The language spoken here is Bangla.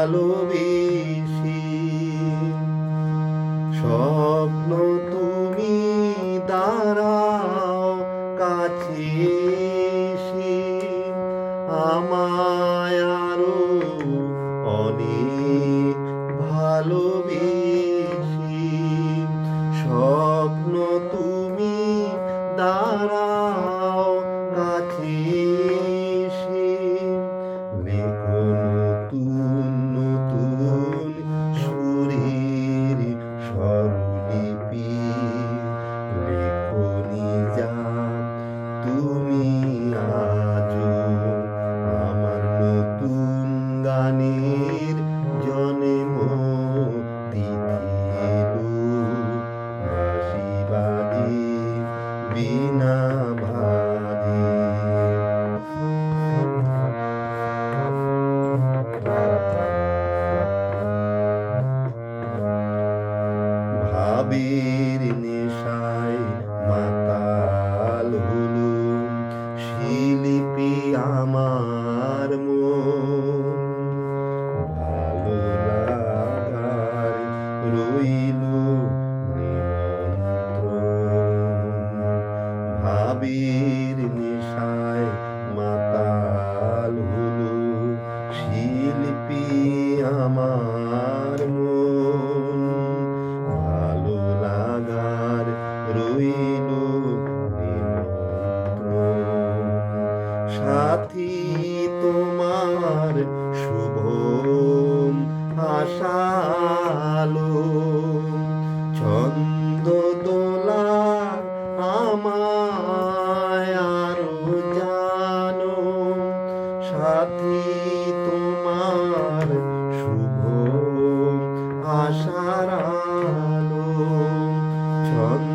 ভালোবেসি স্বপ্ন তুমি you. ভাবের নেশায় মাতাল হলো শিলিপি আমার মন। ভালো লাগার রইল নিমন্ত্রণ। ভাবের তোমার শুভ আশালো। ছন্দ দোলা আমায় আরও জানো। সাথী তোমার শুভ আশার ছন্দ